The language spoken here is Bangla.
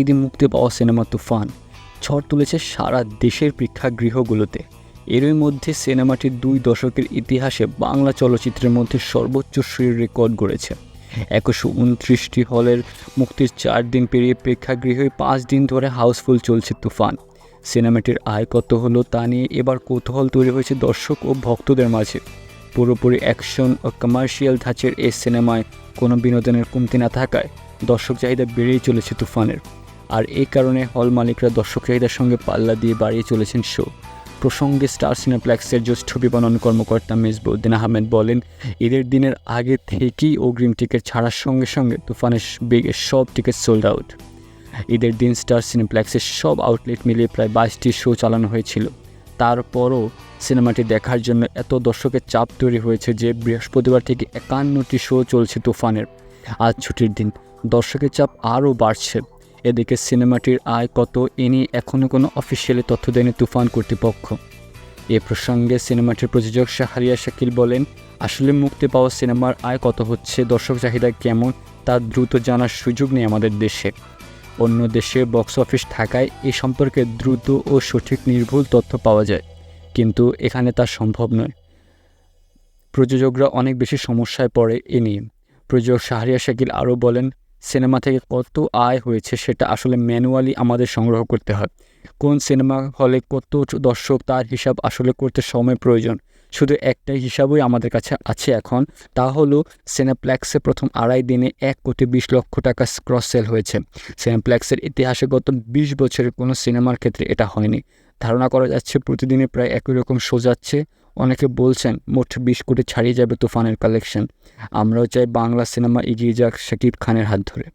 ঈদে মুক্তি পাওয়া সিনেমা তুফান। ঝড় তুলেছে সারা দেশের প্রেক্ষাগৃহগুলোতে এরই মধ্যে সিনেমাটির দুই দশকের ইতিহাসে বাংলা চলচ্চিত্রের মধ্যে সর্বোচ্চ শ্রীর রেকর্ড গড়েছে। একশো উনত্রিশটি হলের মুক্তির চার দিন পেরিয়ে প্রেক্ষাগৃহে পাঁচ দিন ধরে হাউসফুল চলছে তুফান। সিনেমাটির আয় কত হলো তা নিয়ে এবার কৌতূহল তৈরি হয়েছে দর্শক ও ভক্তদের মাঝে। পুরোপুরি অ্যাকশন ও কমার্শিয়াল ধাঁচের এই সিনেমায় কোনো বিনোদনের কমতি না থাকায় দর্শক চাহিদা বেড়েই চলেছে তুফানের। আর এই কারণে হল মালিকরা দর্শক চাহিদার সঙ্গে পাল্লা দিয়ে বাড়িয়ে চলেছেন শো। প্রসঙ্গে স্টার সিনেপ্লেক্সের জ্যেষ্ঠ বিপণন কর্মকর্তা মেজবুদ্দিন আহমেদ বলেন, ঈদের দিনের আগে থেকেই অগ্রিম টিকিট ছাড়ার সঙ্গে সঙ্গে তুফানের বেগে সব টিকিট সোল্ড আউট ঈদের দিন স্টার সিনেপ্লেক্সের সব আউটলেট মিলিয়ে প্রায় বাইশটি শো চালানো হয়েছিল। তারপরও সিনেমাটি দেখার জন্য এত দর্শকের চাপ তৈরি হয়েছে যে বৃহস্পতিবার থেকে একান্নটি শো চলছে তুফানের। আজ ছুটির দিন, দর্শকের চাপ আরও বাড়ছে। এদিকে সিনেমাটির আয় কত এ নিয়ে এখনও কোনো অফিসিয়ালি তথ্য দেয়নি তুফান কর্তৃপক্ষ। এ প্রসঙ্গে সিনেমাটির প্রযোজক শাহরিয়া শাকিল বলেন, আসলে মুক্তি পাওয়া সিনেমার আয় কত হচ্ছে, দর্শক চাহিদা কেমন, তা দ্রুত জানার সুযোগ নেই আমাদের দেশে। অন্য দেশে বক্স অফিস থাকায় এ সম্পর্কে দ্রুত ও সঠিক নির্ভুল তথ্য পাওয়া যায়, কিন্তু এখানে তা সম্ভব নয়। প্রযোজকরা অনেক বেশি সমস্যায় পড়ে এ নিয়ে। প্রযোজক শাহরিয়া শাকিল আরও বলেন সিনেমা থেকে কত আয় হয়েছে সেটা আসলে ম্যানুয়ালি আমাদের সংগ্রহ করতে হয়। কোন সিনেমা হলে কত দর্শক তার হিসাব আসলে করতে সময় প্রয়োজন? শুধু একটাই হিসাবই আমাদের কাছে আছে এখন, তা হলো সিনেপ্লেক্সে প্রথম আড়াই দিনে এক কোটি বিশ লক্ষ টাকা ক্রস সেল হয়েছে। সিনেপ্লেক্সের ইতিহাসে গত বিশ বছরের কোনো সিনেমার ক্ষেত্রে এটা হয়নি। ধারণা করা যাচ্ছে প্রতিদিনে প্রায় একই রকম শো যাচ্ছে। অনেকে বলছেন, মোট বিশ কোটি ছাড়িয়ে যাবে তুফানের কালেকশন আমরাও চাই বাংলা সিনেমা এগিয়ে যাক শাকিব খানের হাত ধরে।